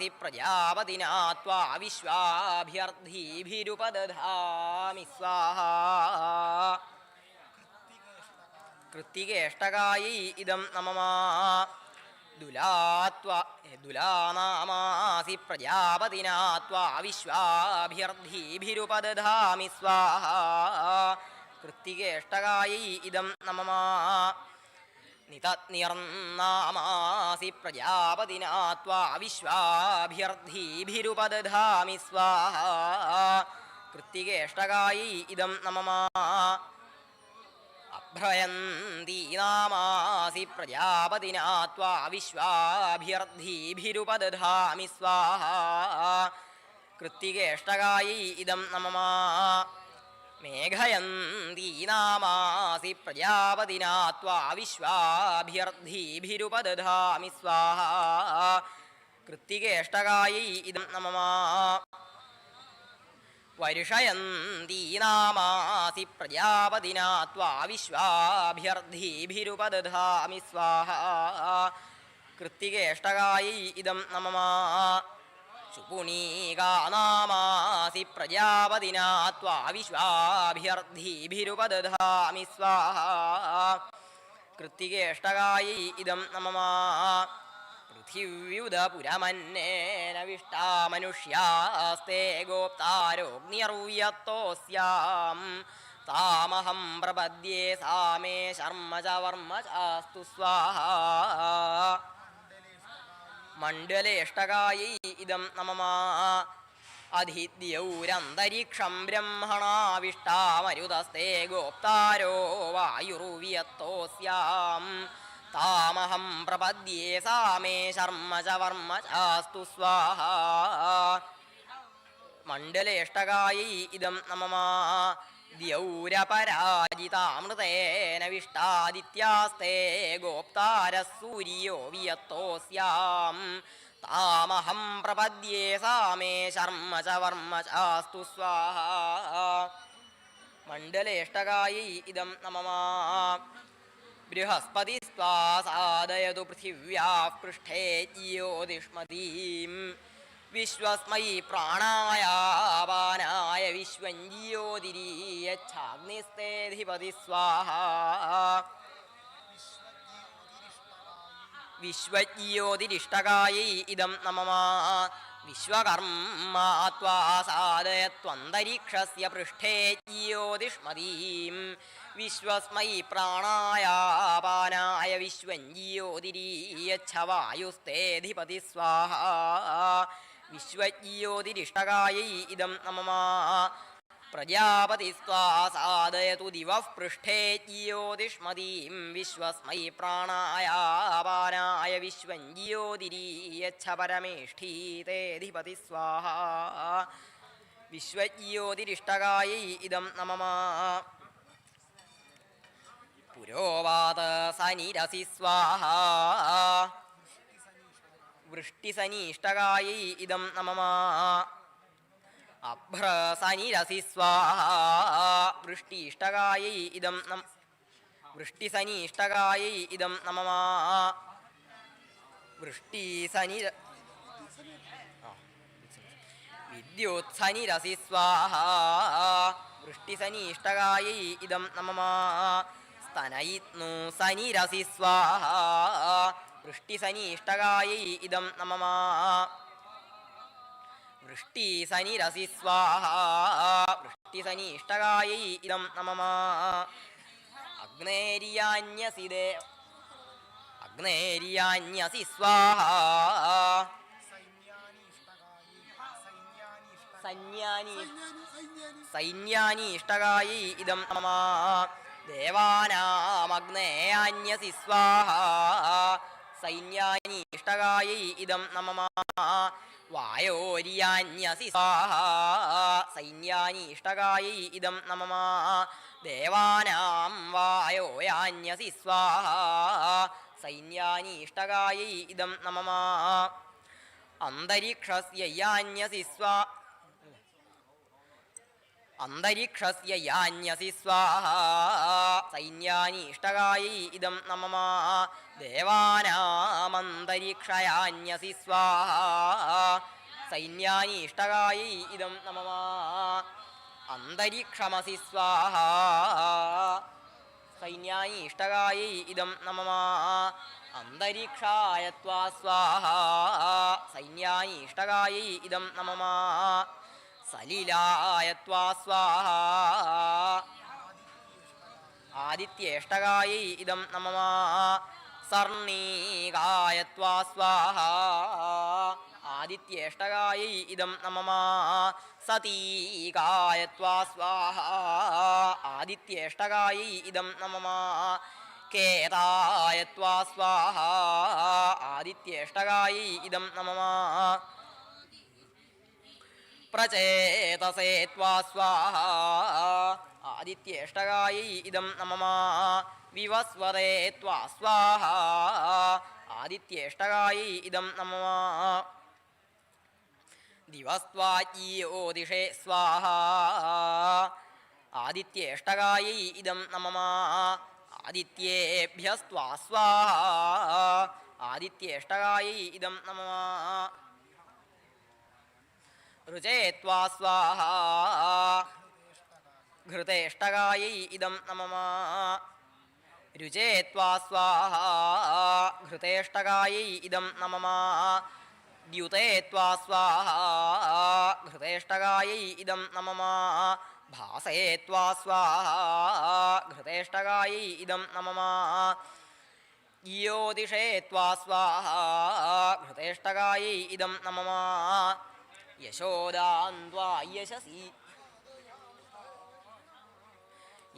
നമാമാസി പ്രജാപതിനാ വിശ്വാഭ്യർത്ഥീഭിരുപദധാമി സ്വാഹ. കൃത്തികേഷ്ടകായി ഇതം നമമാ. ദുലാത്വ ദുലാനാമാസി പ്രജാപതിനാ സ്വാഹ. കൃത്തികേഷ്ടകായി ഇതം നമമാ. നിതജ്ഞിർനാമാസി പ്രജാപതിനാ ത്വാ സ്വാഹ കൃത്തികേഷ്ടകായി ഇതം നമമാ. അഭ്രയന്തീനാമാസി പ്രജാപതിനാ ത്വാ സ്വാഹ കൃത്തികേഷ്ടകായി ഇതം നമമാ. മേഘയന്തീനാമാസി പ്രജാപതിനാ സ്വാഹ. കൃത്തികേഷ്ടകായൈ ഇദം നമമാ. വരുഷയന്തീനാമാസി പ്രജാപതിനാ സ്വാഹ. കൃത്തികേഷ്ടകായൈ ഇതം നമമാ. ശുപുണീകാനാമാസി പ്രജാപതിനാ ത്വാ വിശ്വാഭ്യർത്ഥീഭിരുപദധാമി സ്വാഹ കൃത്തികേഷ്ടകായി ഇതം നമമാ പൃഥിവ്യുതപുരമന്നേനവിഷ്ടാമനുഷ്യാസ്തേ ഗോപ്താരോഗ്നിയർവ്യത്തോസ്യാം താമഹം പ്രപദ്യേ സാമേ ശർമ്മ ച വർമ്മ ചാസ്തു സ്വാഹ മണ്ഡലേഷ്ടകായൈ ഇതം നമമാ. അധിദ്യൗരന്തരീക്ഷം ബ്രഹ്മണാവിഷ്ടാമരുതസ്തേ ഗോപ്താരോ വായുർവിയത്തോസ്യാം താമഹം പ്രപദ്യേ സാമേ ശർമ്മ ച വർമ്മ ചാസ്തു സ്വാഹ. മണ്ഡലേഷ്ടകായൈ ഇതം നമമാ. ദ്യൗരപരാജിതാമൃതേന വിഷ്ടാദിത്യാസ്തേ ഗോപ്താരസൂര്യോ വിയത്തോസ്യാം. താമഹം പ്രപദ്യേ സാമേ ശർമ്മ ച വർമ്മ ചാസ്തു സ്വാഹ. മണ്ഡലേഷ്ടകായി ഇതം നമമാ. ബൃഹസ്പതി സ്വാസാദയതു പൃഥിവ്യാ പൃഷ്ഠേ ജ്യോതിഷ്മതീം. വിശ്വസ്മൈ പ്രാണായ വിശ്വഞ്ജിയോതിരീയച്ഛാഗ്നിസ്തേധിപതി സ്വാഹ വിശ്വജ്യോതിരിഷ്ടകായൈ ഇതം നമമാ. വിശ്വകർമാ പൃഷ്ടേ ജ്യോതിഷ്മതീം വിശ്വസ്മൈ പ്രാണായാപാനായ വിശ്വഞ്ജിയോതിരീയച്ഛവായുസ്തേധിപതി സ്വാഹ വിശ്വജ്യോതിരിഷ്ടകായൈ ഇതം നമമാ. പ്രജാപതിസ്ത്വാ സാദയതു ദിവഃ പൃഷ്ഠേ ജിയോതിഷ്മതീം വിശ്വസ്മൈ പ്രാണായാപാനായ വിശ്വം ജിയോതിരീയച്ഛ പരമേഷ്ഠീതേധിപതി സ്വാഹ. വിശ്വജ്യോതിരിഷ്ടകായൈ ഇതം നമമാ. പുരോവാത സനിരസി സ്വാഹ. വൃഷ്ടിസനീഷ്ടകായൈ ഇതം നമമാ. അഭ്രസനിരസി സ്വാഹ വൃഷ്ടിഷ്ടകായൈ ഇതം നം വൃഷ്ടിസനീഷ്ടകായൈ ഇതം നമമാ. വൃഷ്ടിസനി വിദ്യോത്സനിരസി സ്വാഹ വൃഷ്ടിസനീഷ്ടകായൈ ഇതം നമമാ. സ്തനയിത്നു സനിരസി സ്വാഹ വൃഷ്ടിസനീഷ്ടകായൈ ഇദം നമമാ. വൃഷ്ടിസനിരസി സ്വാഹ വൃഷ്ടിസനീഷ്ടകായൈ ഇദം നമമാ. അഗ്നേരിയാന്യസിദേ അഗ്നേരിയാന്യസി സ്വാഹ സന്യാനി സൈന്യാനി. ഇഷ്ടകായി ഇദം നമ ദേവാനാമഗ്നേയാന്യസി സ്വാഹ സൈന്യാനി ഇഷ്ടകായൈ ഇദം നമ വായോര്യാന്യസി സ്വാഹ സൈന്യാനി ഇഷ്ടകായൈ ഇദം നമ ദേവാനാം വായോയാന്യസി സ്വാഹ സൈന്യാനി ഇഷ്ടകായൈ ഇദം നമ അന്തരീക്ഷസ്യന്യസി സ്വാ. അന്തരീക്ഷസ്യ സ്വാഹ സൈന്യാനി ഇഷ്ടകായി ഇദം നമമ ദേവാനാമന്തരീക്ഷയാന്യസി സ്വാഹ സൈന്യാനി ഇഷ്ടകായി ഇദം നമമ അന്തരീക്ഷമസി സ്വാഹ സൈന്യാനി ഇഷ്ടകായി ഇദം നമമ അന്തരീക്ഷായ സ്വാഹ സൈന്യാനി ഇഷ്ടകായി ഇദം നമമ. സലിലായ ആദിത്യേഷ്ടകായി ഇദം നമമ സർണീകായ സ്വാഹ ആദിത്യേഷ്ടകായി ഇദം നമമ സതീകായ സ്വാഹ ആദിത്യേഷ്ടകായി ഇദം നമമ കേതായ സ്വാഹ ആദിത്യേഷ്ടകായി ഇദം നമമ പ്രചേതസേ സ്വാഹ ആദിത്യേഷ്ടകായി ഇതം നമമ വിവസ്വതേ ത്വാ സ്വാഹ ആദിത്യേഷ്ടകായി ഇതം നമമ ദിവസ്വാചീയോദിഷേ സ്വാഹ ആദിത്യേഷ്ടകായി ഇതം നമമ ആദിത്യേഭ്യസ്ത്വാ സ്വാഹ ആദിത്യേഷ്ടകായി ഇതം നമമ ऋचेत्वा स्वाहा घृतेष्टगायै इदं नमः രുചേത്വാ സ്വാഹ. ഘൃതേഷ്ടകായൈ ഇദം നമമ. ദ്യുതേത്വാ സ്വാഹ. ഘൃതേഷ്ടകായൈ ഇദം നമമ. ഭാസയേത്വാ സ്വാഹ. ഘൃതേഷ്ടകായൈ ഇദം നമമ. യോതിഷേത്വാ സ്വാഹ. ഘൃതേഷ്ടകായൈ ഇദം നമമ. യശോദാന്ത്വാ യശസി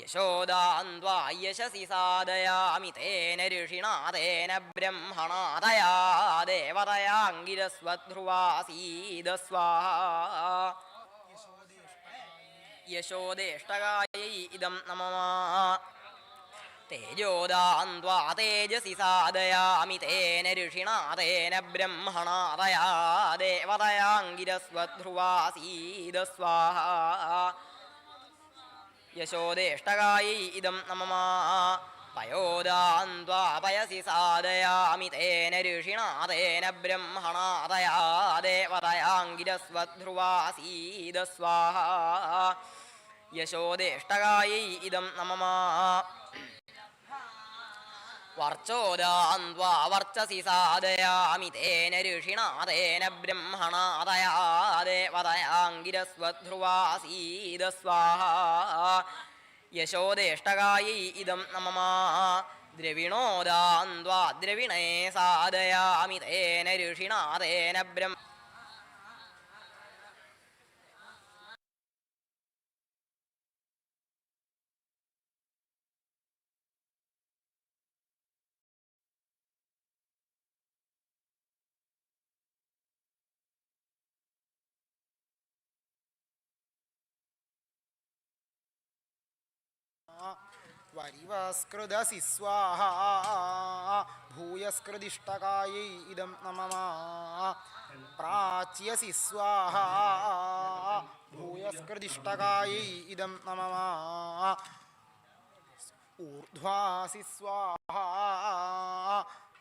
യശോദാന്ത്വാ യശസി സാദയാമി തേന ഋഷിണാ തേന ബ്രഹ്മണാ തയാ ദേവതയാങ്കിരസ്വധ്രുവാസീദ സ്വാഹ യശോദേഷ്ടകാयै ഇദം നമമ. തേജോദാന്ത്വാ തേജസി സാദയാമി തേന ഋഷിണാ തേന ബ്രഹ്മണാ തയാ യശോദേഷ്ടകാयै ഇദം നമമ. പയോദാന്ത്വാ പയസി സാദയാമി തേന ഋഷിണാ തേന ബ്രഹ്മണാ തയാ യശോദേഷ്ടകായി ഇദം നമമ. വർച്ചോദാന്ത്വാ വർച്ചസി സാദയാമി തേന ഋഷിണാ തേന ബ്രഹ്മണാ തയാ ദേവതയാങ്കിരസ്വധ്രുവാസീദ സ്വാഹ യശോദേഷ്ടകാयै ഇദം നമമ. ദ്രവിണോദാന്ത്വാ ദ്രവിണേ സാദയാമി തേന ഋഷിണാ ബ്രഹ്മ പരിവാസ്കൃത സിസ്വാഹ ഭൂയസ്കൃതിഷ്ടകായൈ ഇതം നമമാ. പ്രാച്യ സിസ്വാഹ ഭൂയസ്കൃതിഷ്ടകായൈ ഇതം നമമാ. ഊർധ്വാസി സ്വാഹ.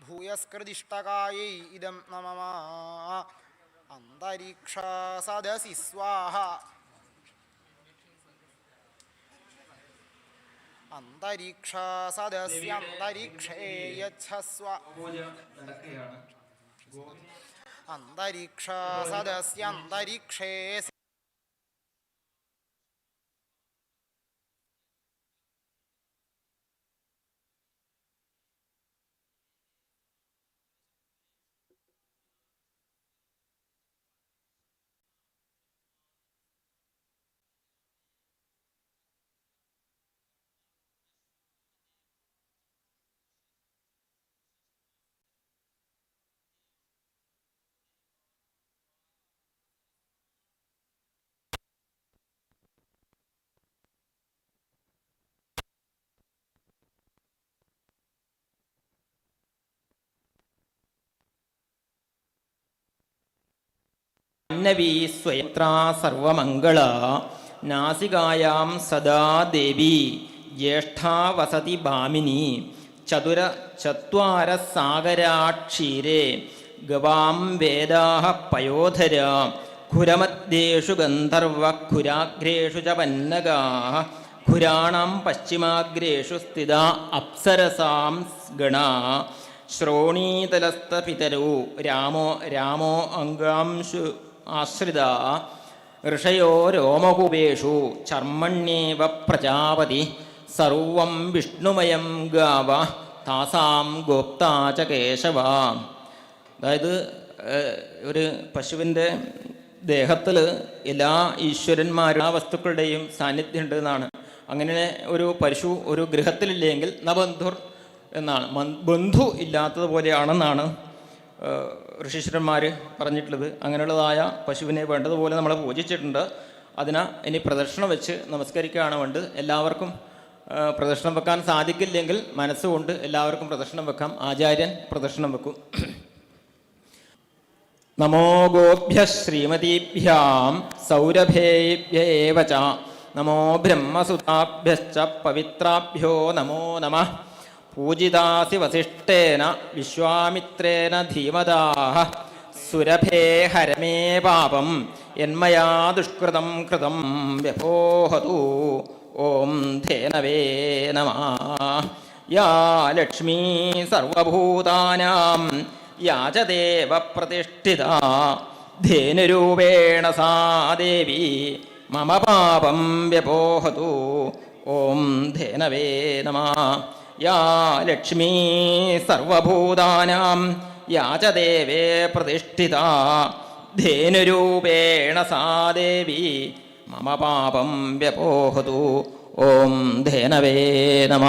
ഭൂയസ്കൃതിഷ്ടകായൈ ഇതം നമമാ. അന്തരീക്ഷ സദസി സ്വാഹ. അന്തരീക്ഷ സദസ്യ അന്തരീക്ഷേ യച്ഛസ്വ പൂജ നടക്കുകയാണ് ഗോ- അന്തരീക്ഷ സദസ്യ അന്തരീക്ഷേ നവീ സ്വയത്രാ സർവമംഗള. നാസികായാം സദാ ദേവി. ജ്യേഷ്ഠാ വസതി ഭാമിനി. ചതുര ചത്വാര സാഗരാക്ഷീരേ. ഗവാം വേദാഹ പയോധര. ഖുരമധ്യേഷു ഗന്ധർവ ഖുരാഗ്രേഷു ച പന്നഗാः. ഖുരാണം പശ്ചിമാഗ്രേഷു സ്ഥിത അപ്സരസാം ഗണ. ശ്രോണീതലസ്ഥപിതരോ രാമോ രാമോ അംഗാംശു ആശ്രിത ഋഷയോ രോമകൂപേഷു ചർമ്മണ്യേവ പ്രജാപതി സർവം വിഷ്ണുമയം ഗാവ താസാം ഗോപ്താച കേശവ. അതായത് ഒരു പശുവിന്റെ ദേഹത്തിൽ എല്ലാ ഈശ്വരന്മാരും ആ വസ്തുക്കളുടെയും സാന്നിധ്യം ഉണ്ട് എന്നാണ്. അങ്ങനെ ഒരു പശു ഒരു ഗൃഹത്തിലില്ലെങ്കിൽ നബന്ധുർ എന്നാണ്. ബന്ധു ഇല്ലാത്തതുപോലെയാണെന്നാണ് ഋഷീശ്വരന്മാർ പറഞ്ഞിട്ടുള്ളത്. അങ്ങനെയുള്ളതായ പശുവിനെ വേണ്ടതുപോലെ നമ്മൾ പൂജിച്ചിട്ടുണ്ട്. അതിന് ഇനി പ്രദക്ഷിണം വെച്ച് നമസ്കരിക്കുകയാണ് വേണ്ടത്. എല്ലാവർക്കും പ്രദക്ഷിണം വെക്കാൻ സാധിക്കില്ലെങ്കിൽ മനസ്സുകൊണ്ട് എല്ലാവർക്കും പ്രദക്ഷിണം വെക്കാം. ആചാര്യൻ പ്രദക്ഷിണം വെക്കും. നമോ ഗോഭ്യ ശ്രീമതീഭ്യാം സൗരഭേഭ്യേവ നമോ ബ്രഹ്മസുതാഭ്യശ്ച പവിത്രാഭ്യോ നമോ നമ. പൂജിതാസി വസിഷ്ഠേന വിശ്വാമിത്രേന ധീമതാഹ. സുരഭേ ഹരമേ പാപം എന്മയാ ദുഷ്കൃതം കൃതം വ്യപോഹതു ഓം ധേനവേ നമ. യാ ലക്ഷ്മീ സർവഭൂതാനാം യാചദേവ പ്രതിഷ്ഠിത ധേനുരൂപേണ സാ ദേവി മമ പാപം വ്യപോഹതു ഓം ധേനവേ നമ. യാ ലക്ഷ്മീ സർവഭൂതാനാം യാചദേവേ പ്രതിഷ്ഠിത. ധേനുരൂപേണ സാ ദേവി. മമ പാപം വ്യപോഹതു. ഓം ധേനവേ നമ.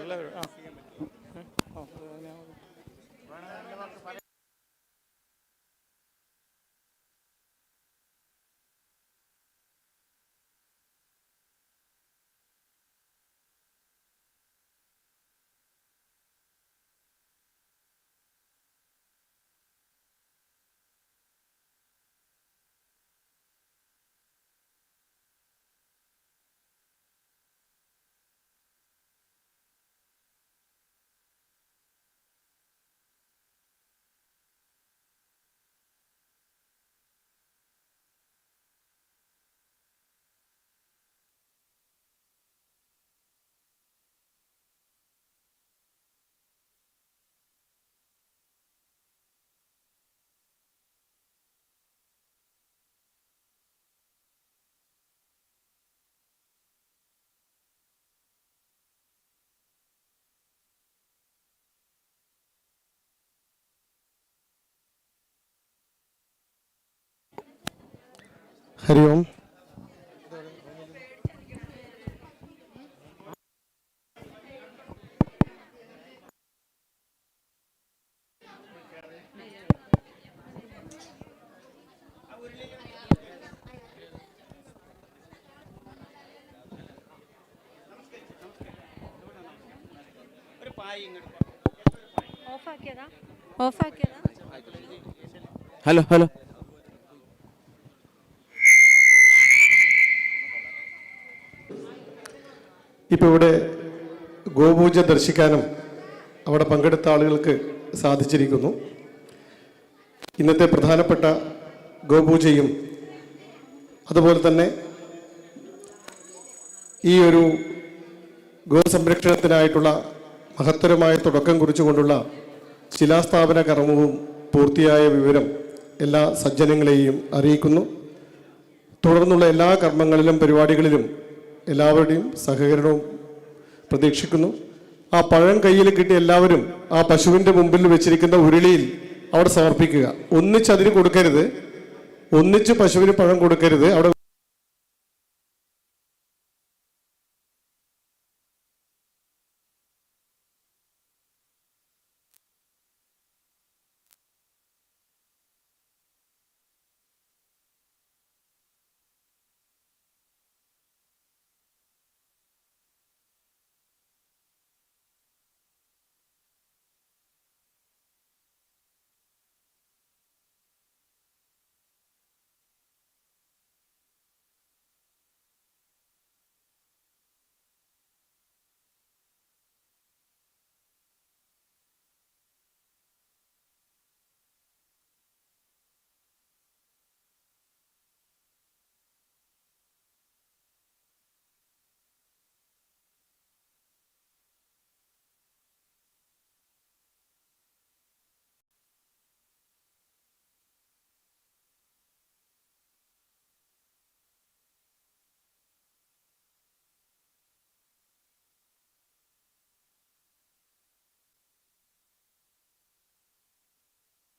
a letter. Uh. ഓം. ഓഫാക്കിയതാ? ഓഫാക്കിയതാ? Hello hello. ഇപ്പോൾ ഇവിടെ ഗോപൂജ ദർശിക്കാനും അവിടെ പങ്കെടുത്ത ആളുകൾക്ക് സാധിച്ചിരിക്കുന്നു. ഇന്നത്തെ പ്രധാനപ്പെട്ട ഗോപൂജയും അതുപോലെ തന്നെ ഈ ഒരു ഗോസംരക്ഷണത്തിനായിട്ടുള്ള മഹത്തരമായ തുടക്കം കുറിച്ചുകൊണ്ടുള്ള ശിലാസ്ഥാപന കർമ്മവും പൂർത്തിയായ വിവരം എല്ലാ സജ്ജനങ്ങളെയും അറിയിക്കുന്നു. തുടർന്നുള്ള എല്ലാ കർമ്മങ്ങളിലും പരിപാടികളിലും എല്ലാവരുടെയും സഹകരണവും പ്രതീക്ഷിക്കുന്നു. ആ പഴം കയ്യിൽ കിട്ടിയ എല്ലാവരും ആ പശുവിന്റെ മുമ്പിൽ വെച്ചിരിക്കുന്ന ഉരുളിയിൽ അവിടെ സമർപ്പിക്കുക. ഒന്നിച്ച് അതിന് കൊടുക്കരുത്. ഒന്നിച്ച് പശുവിന് പഴം കൊടുക്കരുത്. അവിടെ